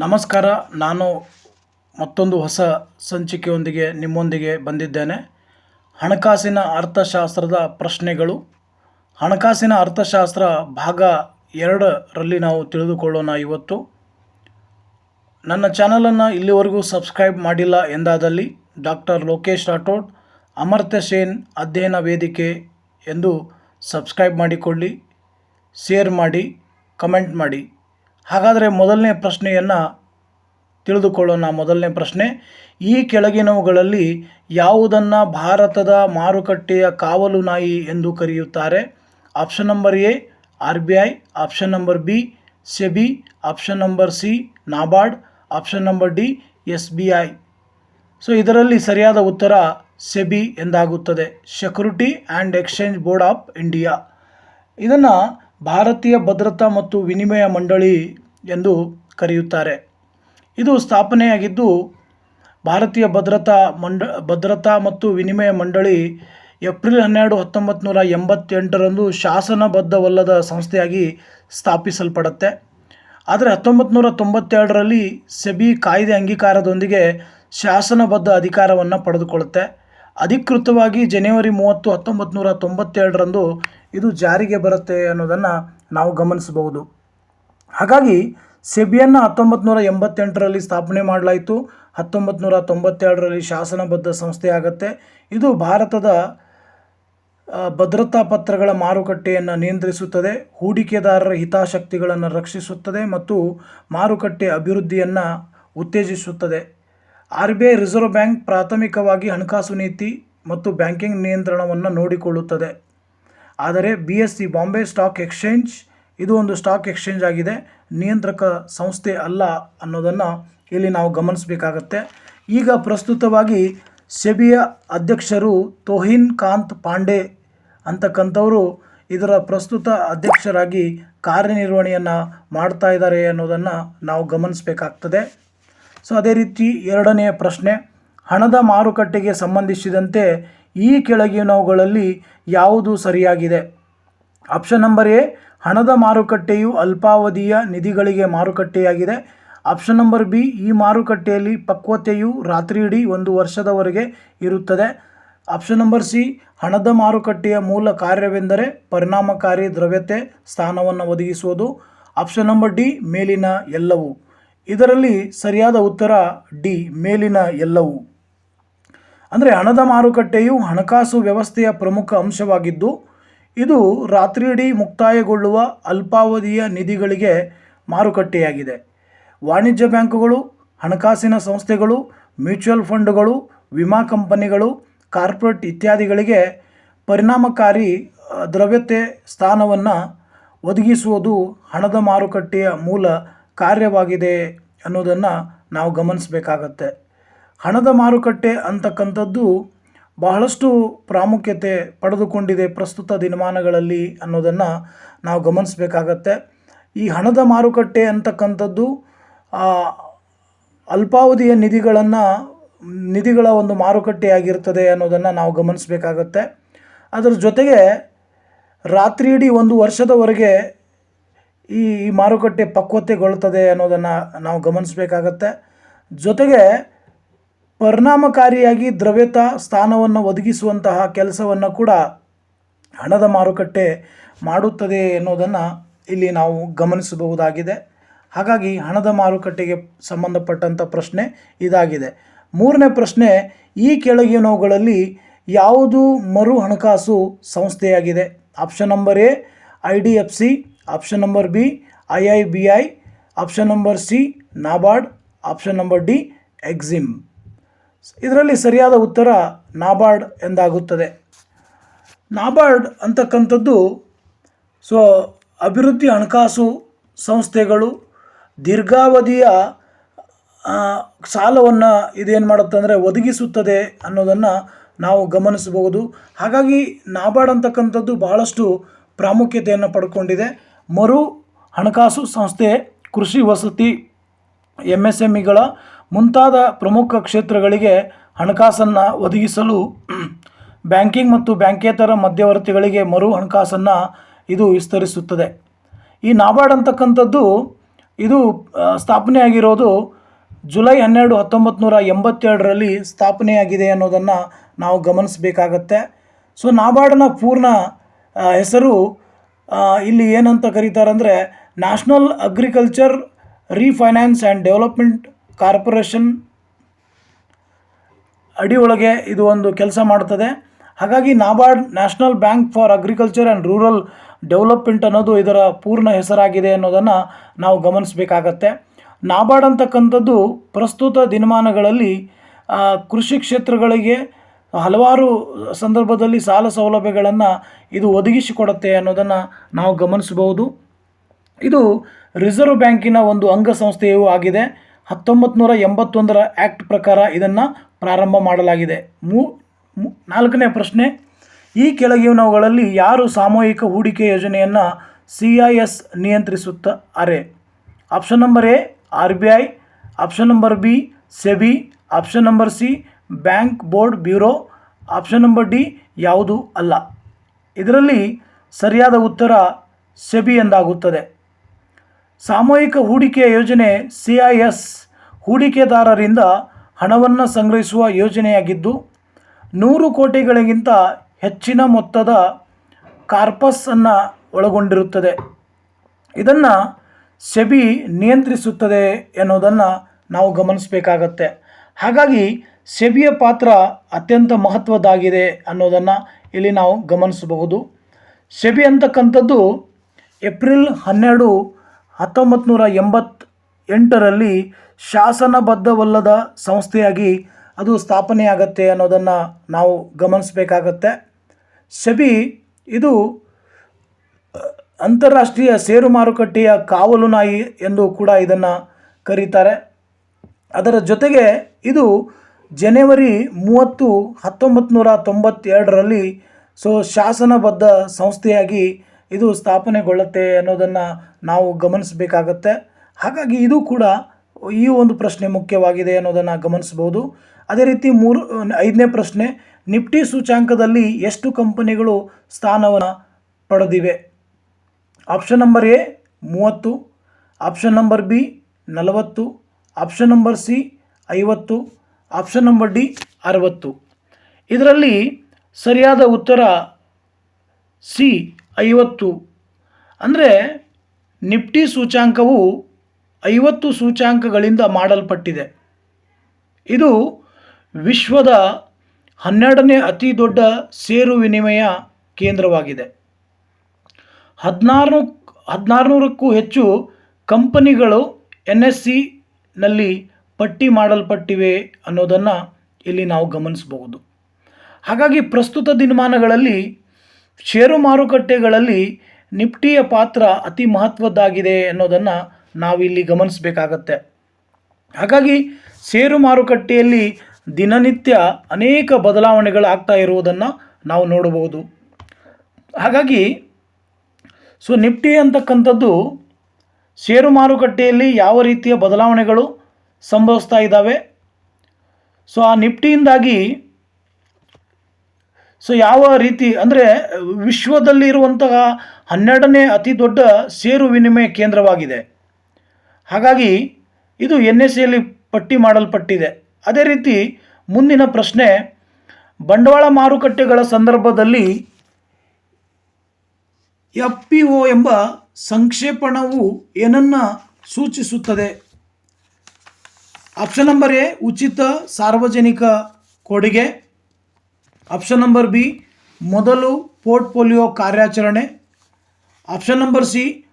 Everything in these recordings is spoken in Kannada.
ನಮಸ್ಕಾರ. ನಾನು ಮತ್ತೊಂದು ಹೊಸ ಸಂಚಿಕೆಯೊಂದಿಗೆ ನಿಮ್ಮೊಂದಿಗೆ ಬಂದಿದ್ದೇನೆ. ಹಣಕಾಸಿನ ಅರ್ಥಶಾಸ್ತ್ರದ ಪ್ರಶ್ನೆಗಳು. ಹಣಕಾಸಿನ ಅರ್ಥಶಾಸ್ತ್ರ ಭಾಗ ಎರಡರಲ್ಲಿ ನಾವು ತಿಳಿದುಕೊಳ್ಳೋಣ ಇವತ್ತು. ನನ್ನ ಚಾನಲನ್ನು ಇಲ್ಲಿವರೆಗೂ ಸಬ್ಸ್ಕ್ರೈಬ್ ಮಾಡಿಲ್ಲ ಎಂದಾದಲ್ಲಿ ಡಾಕ್ಟರ್ ಲೋಕೇಶ್ ರಾಠೋಡ್, ಅಮರ್ತ್ಯ ಸೇನ್ ಅಧ್ಯಯನ ವೇದಿಕೆ ಎಂದು ಸಬ್ಸ್ಕ್ರೈಬ್ ಮಾಡಿಕೊಳ್ಳಿ, ಶೇರ್ ಮಾಡಿ, ಕಮೆಂಟ್ ಮಾಡಿ. ಹಾಗಾದರೆ ಮೊದಲನೇ ಪ್ರಶ್ನೆಯನ್ನು ತಿಳಿದುಕೊಳ್ಳೋಣ. ಮೊದಲನೇ ಪ್ರಶ್ನೆ, ಈ ಕೆಳಗಿನವುಗಳಲ್ಲಿ ಯಾವುದನ್ನು ಭಾರತದ ಮಾರುಕಟ್ಟೆಯ ಕಾವಲು ನಾಯಿ ಎಂದು ಕರೆಯುತ್ತಾರೆ? Option number A, R B I, option number B, SEBI, option number C, NABARD, option number D, S B I. So ಇದರಲ್ಲಿ ಸರಿಯಾದ ಉತ್ತರ ಸೆಬಿ ಎಂದಾಗುತ್ತದೆ. Security and exchange board of India. ಇದನ್ನು ಭಾರತೀಯ ಭದ್ರತಾ ಮತ್ತು ವಿನಿಮಯ ಮಂಡಳಿ ಎಂದು ಕರೆಯುತ್ತಾರೆ. ಇದು ಸ್ಥಾಪನೆಯಾಗಿದ್ದು, ಭಾರತೀಯ ಭದ್ರತಾ ಮಂಡ, ಭದ್ರತಾ ಮತ್ತು ವಿನಿಮಯ ಮಂಡಳಿ ಏಪ್ರಿಲ್ ಹನ್ನೆರಡು ಹತ್ತೊಂಬತ್ತು ನೂರ ಎಂಬತ್ತೆಂಟರಂದು ಶಾಸನಬದ್ಧವಲ್ಲದ ಸಂಸ್ಥೆಯಾಗಿ ಸ್ಥಾಪಿಸಲ್ಪಡುತ್ತೆ. ಆದರೆ ಹತ್ತೊಂಬತ್ತು ನೂರ ತೊಂಬತ್ತೆರಡರಲ್ಲಿ ಸೆಬಿ ಕಾಯ್ದೆ ಅಂಗೀಕಾರದೊಂದಿಗೆ ಶಾಸನಬದ್ಧ ಅಧಿಕಾರವನ್ನು ಪಡೆದುಕೊಳ್ಳುತ್ತೆ. ಅಧಿಕೃತವಾಗಿ ಜನವರಿ ಮೂವತ್ತು ಹತ್ತೊಂಬತ್ತು ನೂರ ತೊಂಬತ್ತೆರಡರಂದು ಇದು ಜಾರಿಗೆ ಬರುತ್ತೆ ಅನ್ನೋದನ್ನು ನಾವು ಗಮನಿಸಬಹುದು. ಹಾಗಾಗಿ ಸೆಬಿಯನ್ನು ಹತ್ತೊಂಬತ್ತು ನೂರ ಎಂಬತ್ತೆಂಟರಲ್ಲಿ ಸ್ಥಾಪನೆ ಮಾಡಲಾಯಿತು. ಹತ್ತೊಂಬತ್ತು ನೂರ ತೊಂಬತ್ತೆರಡರಲ್ಲಿ ಶಾಸನಬದ್ಧ ಸಂಸ್ಥೆಯಾಗತ್ತೆ. ಇದು ಭಾರತದ ಭದ್ರತಾ ಪತ್ರಗಳ ಮಾರುಕಟ್ಟೆಯನ್ನು ನಿಯಂತ್ರಿಸುತ್ತದೆ. ಹೂಡಿಕೆದಾರರ ಹಿತಾಸಕ್ತಿಗಳನ್ನು ರಕ್ಷಿಸುತ್ತದೆ ಮತ್ತು ಮಾರುಕಟ್ಟೆ ಅಭಿವೃದ್ಧಿಯನ್ನು ಉತ್ತೇಜಿಸುತ್ತದೆ. R B I reserve bank ಪ್ರಾಥಮಿಕವಾಗಿ ಹಣಕಾಸು ನೀತಿ ಮತ್ತು ಬ್ಯಾಂಕಿಂಗ್ ನಿಯಂತ್ರಣವನ್ನು ನೋಡಿಕೊಳ್ಳುತ್ತದೆ. ಆದರೆ B S C Bombay stock exchange ಇದು ಒಂದು ಸ್ಟಾಕ್ ಎಕ್ಸ್ಚೇಂಜ್ ಆಗಿದೆ. ನಿಯಂತ್ರಕ ಸಂಸ್ಥೆ ಅಲ್ಲ ಅನ್ನೋದನ್ನು ಇಲ್ಲಿ ನಾವು ಗಮನಿಸಬೇಕಾಗತ್ತೆ. ಈಗ ಪ್ರಸ್ತುತವಾಗಿ ಸೆಬಿಯ ಅಧ್ಯಕ್ಷರು ತೋಹಿನ್ ಕಾಂತ್ ಪಾಂಡೆ ಅಂತಕ್ಕಂಥವರು ಇದರ ಪ್ರಸ್ತುತ ಅಧ್ಯಕ್ಷರಾಗಿ ಕಾರ್ಯನಿರ್ವಹಣೆಯನ್ನು ಮಾಡ್ತಾ ಇದ್ದಾರೆ ಅನ್ನೋದನ್ನು ನಾವು ಗಮನಿಸಬೇಕಾಗ್ತದೆ. ಸೊ ಅದೇ ರೀತಿ ಎರಡನೆಯ ಪ್ರಶ್ನೆ, ಹಣದ ಮಾರುಕಟ್ಟೆಗೆ ಸಂಬಂಧಿಸಿದಂತೆ ಈ ಕೆಳಗಿನವುಗಳಲ್ಲಿ ಯಾವುದು ಸರಿಯಾಗಿದೆ? ಆಪ್ಷನ್ ನಂಬರ್ ಎ, ಹಣದ ಮಾರುಕಟ್ಟೆಯು ಅಲ್ಪಾವಧಿಯ ನಿಧಿಗಳಿಗೆ ಮಾರುಕಟ್ಟೆಯಾಗಿದೆ. ಆಪ್ಷನ್ ನಂಬರ್ ಬಿ, ಈ ಮಾರುಕಟ್ಟೆಯಲ್ಲಿ ಪಕ್ವತೆಯು ರಾತ್ರಿಯಿಡೀ ಒಂದು ವರ್ಷದವರೆಗೆ ಇರುತ್ತದೆ. ಆಪ್ಷನ್ ನಂಬರ್ ಸಿ, ಹಣದ ಮಾರುಕಟ್ಟೆಯ ಮೂಲ ಕಾರ್ಯವೆಂದರೆ ಪರಿಣಾಮಕಾರಿ ದ್ರವ್ಯತೆ ಸ್ಥಾನವನ್ನು ಒದಗಿಸುವುದು. ಆಪ್ಷನ್ ನಂಬರ್ ಡಿ, ಮೇಲಿನ ಎಲ್ಲವೂ. ಇದರಲ್ಲಿ ಸರಿಯಾದ ಉತ್ತರ ಡಿ, ಮೇಲಿನ ಎಲ್ಲವೂ. ಅಂದರೆ ಹಣದ ಮಾರುಕಟ್ಟೆಯು ಹಣಕಾಸು ವ್ಯವಸ್ಥೆಯ ಪ್ರಮುಖ ಅಂಶವಾಗಿದ್ದು, ಇದು ರಾತ್ರಿಯಿಡೀ ಮುಕ್ತಾಯಗೊಳ್ಳುವ ಅಲ್ಪಾವಧಿಯ ನಿಧಿಗಳಿಗೆ ಮಾರುಕಟ್ಟೆಯಾಗಿದೆ. ವಾಣಿಜ್ಯ ಬ್ಯಾಂಕುಗಳು, ಹಣಕಾಸಿನ ಸಂಸ್ಥೆಗಳು, ಮ್ಯೂಚುವಲ್ ಫಂಡ್ಗಳು, ವಿಮಾ ಕಂಪನಿಗಳು, ಕಾರ್ಪೊರೇಟ್ ಇತ್ಯಾದಿಗಳಿಗೆ ಪರಿಣಾಮಕಾರಿ, ದ್ರವ್ಯತೆ ಸ್ಥಾನವನ್ನು ಒದಗಿಸುವುದು ಹಣದ ಮಾರುಕಟ್ಟೆಯ ಮೂಲ ಕಾರ್ಯವಾಗಿದೆ ಅನ್ನೋದನ್ನು ನಾವು ಗಮನಿಸಬೇಕಾಗತ್ತೆ. ಹಣದ ಮಾರುಕಟ್ಟೆ ಅಂತಕ್ಕಂಥದ್ದು ಬಹಳಷ್ಟು ಪ್ರಾಮುಖ್ಯತೆ ಪಡೆದುಕೊಂಡಿದೆ ಪ್ರಸ್ತುತ ದಿನಮಾನಗಳಲ್ಲಿ ಅನ್ನೋದನ್ನು ನಾವು ಗಮನಿಸಬೇಕಾಗತ್ತೆ. ಈ ಹಣದ ಮಾರುಕಟ್ಟೆ ಅಂತಕ್ಕಂಥದ್ದು ಅಲ್ಪಾವಧಿಯ ನಿಧಿಗಳನ್ನು, ನಿಧಿಗಳ ಒಂದು ಮಾರುಕಟ್ಟೆಯಾಗಿರ್ತದೆ ಅನ್ನೋದನ್ನು ನಾವು ಗಮನಿಸಬೇಕಾಗತ್ತೆ. ಅದರ ಜೊತೆಗೆ ರಾತ್ರಿಯಿಡೀ ಒಂದು ವರ್ಷದವರೆಗೆ ಈ ಮಾರುಕಟ್ಟೆ ಪಕ್ವತೆಗೊಳ್ಳುತ್ತದೆ ಅನ್ನೋದನ್ನು ನಾವು ಗಮನಿಸಬೇಕಾಗತ್ತೆ. ಜೊತೆಗೆ ಪರಿಣಾಮಕಾರಿಯಾಗಿ ದ್ರವ್ಯತಾ ಸ್ಥಾನವನ್ನು ಒದಗಿಸುವಂತಹ ಕೆಲಸವನ್ನು ಕೂಡ ಹಣದ ಮಾರುಕಟ್ಟೆ ಮಾಡುತ್ತದೆ ಎನ್ನುವುದನ್ನು ಇಲ್ಲಿ ನಾವು ಗಮನಿಸಬಹುದಾಗಿದೆ. ಹಾಗಾಗಿ ಹಣದ ಮಾರುಕಟ್ಟೆಗೆ ಸಂಬಂಧಪಟ್ಟಂಥ ಪ್ರಶ್ನೆ ಇದಾಗಿದೆ. ಮೂರನೇ ಪ್ರಶ್ನೆ, ಈ ಕೆಳಗಿನವುಗಳಲ್ಲಿ ಯಾವುದು ಮರು ಹಣಕಾಸು ಸಂಸ್ಥೆಯಾಗಿದೆ? Option number A, I D F C option number B, I I B I. Option number C, NABARD. Option number D, EXIM. ಇದರಲ್ಲಿ ಸರಿಯಾದ ಉತ್ತರ ನಾಬಾರ್ಡ್ ಎಂದಾಗುತ್ತದೆ. ನಾಬಾರ್ಡ್ ಅಂತಕ್ಕಂಥದ್ದು ಸೊ ಅಭಿವೃದ್ಧಿ ಹಣಕಾಸು ಸಂಸ್ಥೆಗಳು ದೀರ್ಘಾವಧಿಯ ಸಾಲವನ್ನು ಇದೇನು ಮಾಡುತ್ತೆ ಅಂದರೆ ಒದಗಿಸುತ್ತದೆ ಅನ್ನೋದನ್ನು ನಾವು ಗಮನಿಸಬಹುದು. ಹಾಗಾಗಿ ನಾಬಾರ್ಡ್ ಅಂತಕ್ಕಂಥದ್ದು ಬಹಳಷ್ಟು ಪ್ರಾಮುಖ್ಯತೆಯನ್ನು ಪಡ್ಕೊಂಡಿದೆ. ಮರು ಹಣಕಾಸು ಸಂಸ್ಥೆ ಕೃಷಿ ವಸತಿ ಎಂ ಎಸ್ ಎಂಇಗಳ ಇಗಳ ಮುಂತಾದ ಪ್ರಮುಖ ಕ್ಷೇತ್ರಗಳಿಗೆ ಹಣಕಾಸನ್ನು ಒದಗಿಸಲು ಬ್ಯಾಂಕಿಂಗ್ ಮತ್ತು ಬ್ಯಾಂಕೇತರ ಮಧ್ಯವರ್ತಿಗಳಿಗೆ ಮರು ಹಣಕಾಸನ್ನು ಇದು ವಿಸ್ತರಿಸುತ್ತದೆ. ಈ ನಾಬಾರ್ಡ್ ಅಂತಕ್ಕಂಥದ್ದು ಇದು ಸ್ಥಾಪನೆ ಸ್ಥಾಪನೆಯಾಗಿರೋದು ಜುಲೈ ಹನ್ನೆರಡು ಹತ್ತೊಂಬತ್ತು ನೂರ ಎಂಬತ್ತೆರಡರಲ್ಲಿ ಸ್ಥಾಪನೆಯಾಗಿದೆ ಅನ್ನೋದನ್ನು ನಾವು ಗಮನಿಸಬೇಕಾಗತ್ತೆ. ಸೊ ನಾಬಾರ್ಡ್ನ ಪೂರ್ಣ ಹೆಸರು ಇಲ್ಲಿ ಏನಂತ ಕರೀತಾರಂದರೆ national agriculture refinance and development corporation ಅಡಿಯೊಳಗೆ ಇದು ಒಂದು ಕೆಲಸ ಮಾಡ್ತದೆ. ಹಾಗಾಗಿ NABARD national bank for agriculture and rural development ಅನ್ನೋದು ಇದರ ಪೂರ್ಣ ಹೆಸರಾಗಿದೆ ಅನ್ನೋದನ್ನು ನಾವು ಗಮನಿಸಬೇಕಾಗತ್ತೆ. ನಾಬಾರ್ಡ್ ಅಂತಕ್ಕಂಥದ್ದು ಪ್ರಸ್ತುತ ದಿನಮಾನಗಳಲ್ಲಿ ಕೃಷಿ ಕ್ಷೇತ್ರಗಳಿಗೆ ಹಲವಾರು ಸಂದರ್ಭದಲ್ಲಿ ಸಾಲ ಸೌಲಭ್ಯಗಳನ್ನು ಇದು ಒದಗಿಸಿಕೊಡುತ್ತೆ ಅನ್ನೋದನ್ನು ನಾವು ಗಮನಿಸಬಹುದು. ಇದು ರಿಸರ್ವ್ ಬ್ಯಾಂಕಿನ ಒಂದು ಅಂಗಸಂಸ್ಥೆಯೂ ಆಗಿದೆ. ಹತ್ತೊಂಬತ್ತು ನೂರ ಎಂಬತ್ತೊಂದರ ಆ್ಯಕ್ಟ್ ಪ್ರಕಾರ ಇದನ್ನು ಪ್ರಾರಂಭ ಮಾಡಲಾಗಿದೆ. ಮೂ ನಾಲ್ಕನೇ ಪ್ರಶ್ನೆ, ಈ ಕೆಳಗಿನವುಗಳಲ್ಲಿ ಯಾರು ಸಾಮೂಹಿಕ ಹೂಡಿಕೆ ಯೋಜನೆಯನ್ನು ಸಿ ಐ ಎಸ್ ನಿಯಂತ್ರಿಸುತ್ತಾರೆ option number A, R B I, option number B, SEBI, option number C bank board bureau option number D ಯಾವುದೂ ಅಲ್ಲ. ಇದರಲ್ಲಿ ಸರಿಯಾದ ಉತ್ತರ ಸೆಬಿ ಎಂದಾಗುತ್ತದೆ. ಸಾಮೂಹಿಕ ಹೂಡಿಕೆ ಯೋಜನೆ ಸಿ ಐ ಎಸ್ ಹೂಡಿಕೆದಾರರಿಂದ ಹಣವನ್ನು ಸಂಗ್ರಹಿಸುವ ಯೋಜನೆಯಾಗಿದ್ದು, ನೂರು ಕೋಟಿಗಳಿಗಿಂತ ಹೆಚ್ಚಿನ ಮೊತ್ತದ ಕಾರ್ಪಸನ್ನು ಒಳಗೊಂಡಿರುತ್ತದೆ. ಇದನ್ನು ಸೆಬಿ ನಿಯಂತ್ರಿಸುತ್ತದೆ ಎನ್ನುವುದನ್ನು ನಾವು ಗಮನಿಸಬೇಕಾಗತ್ತೆ. ಹಾಗಾಗಿ ಸೆಬಿಯ ಪಾತ್ರ ಅತ್ಯಂತ ಮಹತ್ವದ್ದಾಗಿದೆ ಅನ್ನೋದನ್ನು ಇಲ್ಲಿ ನಾವು ಗಮನಿಸಬಹುದು. ಸೆಬಿ ಅಂತಕ್ಕಂಥದ್ದು ಏಪ್ರಿಲ್ ಹನ್ನೆರಡು ಹತ್ತೊಂಬತ್ತು ನೂರ ಎಂಬತ್ ಎಂಟರಲ್ಲಿ ಶಾಸನಬದ್ಧವಲ್ಲದ ಸಂಸ್ಥೆಯಾಗಿ ಅದು ಸ್ಥಾಪನೆಯಾಗತ್ತೆ ಅನ್ನೋದನ್ನು ನಾವು ಗಮನಿಸಬೇಕಾಗತ್ತೆ. ಸೆಬಿ ಇದು ಅಂತಾರಾಷ್ಟ್ರೀಯ ಷೇರು ಮಾರುಕಟ್ಟೆಯ ಕಾವಲು ನಾಯಿ ಎಂದು ಕೂಡ ಇದನ್ನು ಕರೀತಾರೆ. ಅದರ ಜೊತೆಗೆ ಇದು ಜನವರಿ ಮೂವತ್ತು ಹತ್ತೊಂಬತ್ತು ನೂರ ತೊಂಬತ್ತೆರಡರಲ್ಲಿ ಸೊ ಶಾಸನಬದ್ಧ ಸಂಸ್ಥೆಯಾಗಿ ಇದು ಸ್ಥಾಪನೆಗೊಳ್ಳುತ್ತೆ ಅನ್ನೋದನ್ನು ನಾವು ಗಮನಿಸಬೇಕಾಗತ್ತೆ. ಹಾಗಾಗಿ ಇದು ಕೂಡ ಈ ಒಂದು ಪ್ರಶ್ನೆ ಮುಖ್ಯವಾಗಿದೆ ಅನ್ನೋದನ್ನು ಗಮನಿಸ್ಬೋದು ಅದೇ ರೀತಿ ಮೂರು, ಐದನೇ ಪ್ರಶ್ನೆ, ನಿಫ್ಟಿ ಸೂಚಾಂಕದಲ್ಲಿ ಎಷ್ಟು ಕಂಪನಿಗಳು ಸ್ಥಾನವನ್ನು ಪಡೆದಿವೆ? ಆಪ್ಷನ್ ನಂಬರ್ ಎ ಮೂವತ್ತು, ಆಪ್ಷನ್ ನಂಬರ್ ಬಿ ನಲವತ್ತು ಆಪ್ಷನ್ ನಂಬರ್ ಸಿ ಐವತ್ತು, ಆಪ್ಷನ್ ನಂಬರ್ ಡಿ ಅರವತ್ತು. ಇದರಲ್ಲಿ ಸರಿಯಾದ ಉತ್ತರ ಸಿ ಐವತ್ತು. ಅಂದರೆ ನಿಫ್ಟಿ ಸೂಚಾಂಕವು ಐವತ್ತು ಸೂಚಾಂಕಗಳಿಂದ ಮಾಡಲ್ಪಟ್ಟಿದೆ. ಇದು ವಿಶ್ವದ ಹನ್ನೆರಡನೇ ಅತಿ ದೊಡ್ಡ ಸೇರು ವಿನಿಮಯ ಕೇಂದ್ರವಾಗಿದೆ. ಹದಿನಾರು ಹದಿನಾರುನೂರಕ್ಕೂ ಹೆಚ್ಚು ಕಂಪನಿಗಳು ಎನ್ ಎಸ್ ಸಿನಲ್ಲಿ ಪಟ್ಟಿ ಮಾಡಲ್ಪಟ್ಟಿವೆ ಅನ್ನೋದನ್ನು ಇಲ್ಲಿ ನಾವು ಗಮನಿಸಬಹುದು. ಹಾಗಾಗಿ ಪ್ರಸ್ತುತ ದಿನಮಾನಗಳಲ್ಲಿ ಷೇರು ಮಾರುಕಟ್ಟೆಗಳಲ್ಲಿ ನಿಫ್ಟಿಯ ಪಾತ್ರ ಅತಿ ಮಹತ್ವದ್ದಾಗಿದೆ ಅನ್ನೋದನ್ನು ನಾವಿಲ್ಲಿ ಗಮನಿಸಬೇಕಾಗತ್ತೆ. ಹಾಗಾಗಿ ಷೇರು ಮಾರುಕಟ್ಟೆಯಲ್ಲಿ ದಿನನಿತ್ಯ ಅನೇಕ ಬದಲಾವಣೆಗಳು ಆಗ್ತಾ ಇರುವುದನ್ನು ನಾವು ನೋಡಬಹುದು. ಹಾಗಾಗಿ ಸೊ ನಿಫ್ಟಿ ಅಂತಕ್ಕಂಥದ್ದು ಷೇರು ಮಾರುಕಟ್ಟೆಯಲ್ಲಿ ಯಾವ ರೀತಿಯ ಬದಲಾವಣೆಗಳು ಸಂಭವಿಸ್ತಾ ಇದ್ದಾವೆ? ಸೊ ಆ ನಿಫ್ಟಿಯಿಂದಾಗಿ ಸೊ ಯಾವ ರೀತಿ, ಅಂದರೆ ವಿಶ್ವದಲ್ಲಿರುವಂತಹ ಹನ್ನೆರಡನೇ ಅತಿ ದೊಡ್ಡ ಷೇರು ವಿನಿಮಯ ಕೇಂದ್ರವಾಗಿದೆ. ಹಾಗಾಗಿ, ಇದು ಎನ್ ಎಸ್ ಸಿಯಲ್ಲಿ ಪಟ್ಟಿ ಮಾಡಲ್ಪಟ್ಟಿದೆ. ಅದೇ ರೀತಿ, ಮುಂದಿನ ಪ್ರಶ್ನೆ, ಬಂಡವಾಳ ಮಾರುಕಟ್ಟೆಗಳ ಸಂದರ್ಭದಲ್ಲಿ ಎಫ್ ಪಿ ಒ ಎಂಬ ಸಂಕ್ಷೇಪಣವು ಏನನ್ನು ಸೂಚಿಸುತ್ತದೆ? ಆಪ್ಷನ್ ನಂಬರ್ ಎ ಉಚಿತ ಸಾರ್ವಜನಿಕ ಕೊಡುಗೆ. ಆಪ್ಷನ್ ನಂಬರ್ ಬಿ ಮೊದಲು ಪೋರ್ಟ್ಫೋಲಿಯೋ ಕಾರ್ಯಾಚರಣೆ. Option number C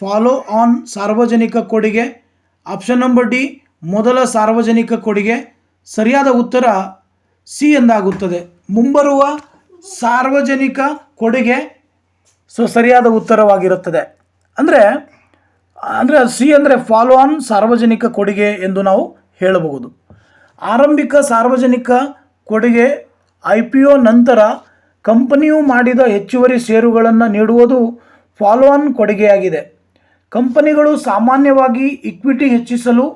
follow on ಸಾರ್ವಜನಿಕ ಕೊಡುಗೆ. ಆಪ್ಷನ್ ನಂಬರ್ ಡಿ ಮೊದಲ ಸಾರ್ವಜನಿಕ ಕೊಡುಗೆ. ಸರಿಯಾದ ಉತ್ತರ ಸಿ ಎಂದಾಗುತ್ತದೆ. ಮುಂಬರುವ ಸಾರ್ವಜನಿಕ ಕೊಡುಗೆ ಸೊ ಸರಿಯಾದ ಉತ್ತರವಾಗಿರುತ್ತದೆ. ಅಂದರೆ ಅಂದರೆ ಸಿ ಅಂದರೆ ಫಾಲೋ ಆನ್ ಸಾರ್ವಜನಿಕ ಕೊಡುಗೆ ಎಂದು ನಾವು ಹೇಳಬಹುದು. ಆರಂಭಿಕ ಸಾರ್ವಜನಿಕ ಕೊಡುಗೆ ಐ ಪಿ ಒ ನಂತರ ಕಂಪನಿಯು ಮಾಡಿದ ಹೆಚ್ಚುವರಿ ಷೇರುಗಳನ್ನು ನೀಡುವುದು ಫಾಲೋ ಆನ್ ಕೊಡುಗೆಯಾಗಿದೆ. ಕಂಪನಿಗಳು ಸಾಮಾನ್ಯವಾಗಿ ಇಕ್ವಿಟಿ ಹೆಚ್ಚಿಸಲು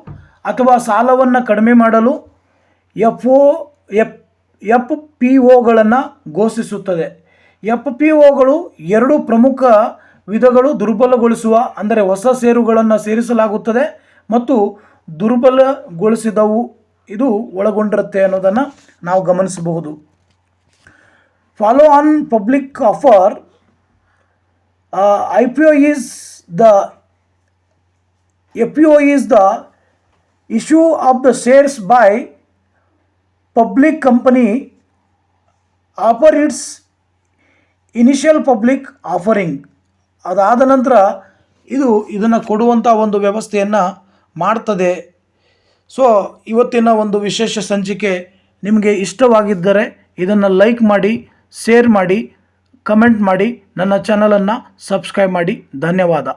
ಅಥವಾ ಸಾಲವನ್ನು ಕಡಿಮೆ ಮಾಡಲು F O F F P ಒಗಳನ್ನು ಘೋಷಿಸುತ್ತದೆ. ಎಫ್ ಪಿ ಒಗಳು ಎರಡು ಪ್ರಮುಖ ವಿಧಗಳು ದುರ್ಬಲಗೊಳಿಸುವ, ಅಂದರೆ ಹೊಸ ಸೇರುಗಳನ್ನು ಸೇರಿಸಲಾಗುತ್ತದೆ ಮತ್ತು ದುರ್ಬಲಗೊಳಿಸಿದವು ಇದು ಒಳಗೊಂಡಿರುತ್ತೆ ಅನ್ನೋದನ್ನು ನಾವು ಗಮನಿಸಬಹುದು. Follow on public offer I P O is the F P O is the issue of the shares by public company offer it's initial public offering ಅದಾದ ನಂತರ ಇದು ಇದನ್ನು ಕೊಡುವಂಥ ಒಂದು ವ್ಯವಸ್ಥೆಯನ್ನು ಮಾಡ್ತದೆ. ಸೊ ಇವತ್ತಿನ ಒಂದು ವಿಶೇಷ ಸಂಚಿಕೆ ನಿಮಗೆ ಇಷ್ಟವಾಗಿದ್ದರೆ ಇದನ್ನು ಲೈಕ್ ಮಾಡಿ ಶೇರ್ ಮಾಡಿ ಕಮೆಂಟ್ ಮಾಡಿ, ನನ್ನ ಚಾನಲನ್ನು ಸಬ್ಸ್ಕ್ರೈಬ್ ಮಾಡಿ. ಧನ್ಯವಾದ.